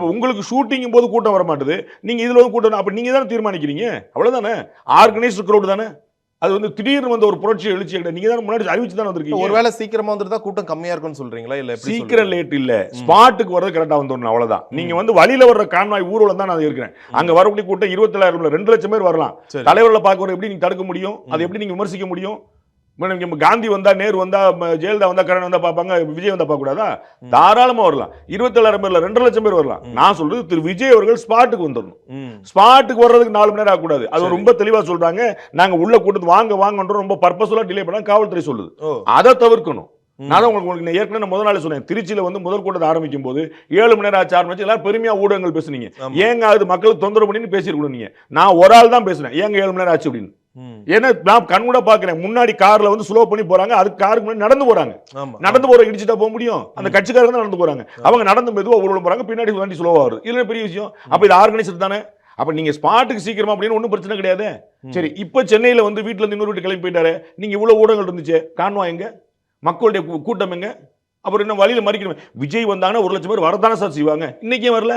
இப்ப உங்களுக்கு ஷூட்டிங் போது கூட்டம் வர மாட்டுது நீங்க இதுல வந்து கூட்டம் அப்ப நீங்க தானே தீர்மானிக்கிறீங்க? அவ்வளவுதானே? ஆர்கனைஸ்டு க்ரௌட் தானே? அது வந்து திடீர்னு வந்து ஒரு புரட்சி எழுச்சி நீங்க தானே முன்னாடி அறிவிச்சு தானே வந்திருக்கீங்க? ஒருவேளை சீக்கிரமா வந்துருந்தா கூட்டம் கம்மியா இருக்கும்னு சொல்றீங்களா? இல்ல சீக்கிரம் லேட் இல்ல. ஸ்பாட்டுக்கு வர்றது கரெக்டா வந்துடணும் அவ்வளவுதான். நீங்க வந்து வழியில வர்ற கான்வாய் ஊர்வலம் தான் நான் இருக்கிறேன். அங்க வரக்கூடிய கூட்டம் இருபத்தேழாயிரம் ரெண்டு லட்சம் பேர் வரலாம். தலைவர்களை பார்க்க எப்படி நீங்க தடுக்க முடியும்? அதை எப்படி நீங்க விமர்சிக்க முடியும்? மேடம், காந்தி வந்தா நேரு வந்தா ஜெயலலிதா வந்தா கரண் வந்தா பார்ப்பாங்க விஜய் வந்தா பார்க்க கூடாதா தாராளமா வரலாம். இருபத்தேழாயிரம் பேர்ல ரெண்டு லட்சம் பேர் வரலாம். நான் சொல்றது திரு விஜய் அவர்கள் ஸ்பாட்டுக்கு வந்துடணும். ஸ்பாட்டுக்கு வர்றதுக்கு நாலு மணி நேரம் ஆகக்கூடாது. அது ரொம்ப தெளிவா சொல்றாங்க. நாங்க உள்ள கூட்டத்து வாங்க வாங்கன்றோம் ரொம்ப பர்பஸ்ஃபுல்லா டிலே பண்ண காவல்துறை சொல்லுது. அதை தவிர்க்கணும். நான் உங்களுக்கு உங்களுக்கு நான் ஏற்கனவே முதல் நாளே சொன்னேன். திருச்சியில வந்து முதல் கூட்டத்தை ஆரம்பிக்கும் போது ஏழு மணி நேரம் ஆச்சு நேரம் எல்லாரும் பெருமையா ஊடகங்கள் பேசுனீங்க. ஏங்க அது மக்களுக்கு தொந்தரவு பண்ணின்னு பேசிருக்கணும் நீங்க. நான் ஒரு ஆள் தான் பேசுனேன். ஏங்க ஏழு மணி நேரம் ஆச்சு அப்படின்னு. ஏன்னா நான் கண் கூட பாக்குறேன் முன்னாடி கார்ல வந்து ஸ்லோ பண்ணி போறாங்க. அதுக்கு காருக்கு முன்னாடி நடந்து போறாங்க. நடந்து போற இடிச்சுட்டா போக முடியும். அந்த கட்சிக்காரங்க தான் நடந்து போறாங்க. அவங்க நடந்து மெதுவா ஊர்வலம் போறாங்க. பின்னாடி வண்டி ஸ்லோவா வருது இதுல பெரிய விஷயம். அப்ப இது ஆர்கனைசர் தானே? அப்ப நீங்க ஸ்பாட்டுக்கு சீக்கிரமா அப்படின்னு ஒன்றும் பிரச்சனை கிடையாது. சரி இப்ப சென்னையில வந்து வீட்டுல இருந்து இன்னொரு வீட்டு கிளம்பி போயிட்டாரு. நீங்க இவ்வளவு ஊடகங்கள் இருந்துச்சு. கான்வா எங்க? மக்களுடைய கூட்டம் எங்க? அப்புறம் என்ன வழியில மறிக்கணும்? விஜய் வந்தாங்கன்னா ஒரு லட்சம் பேர் வரதானே சார் செய்வாங்க. இன்னைக்கே வரல?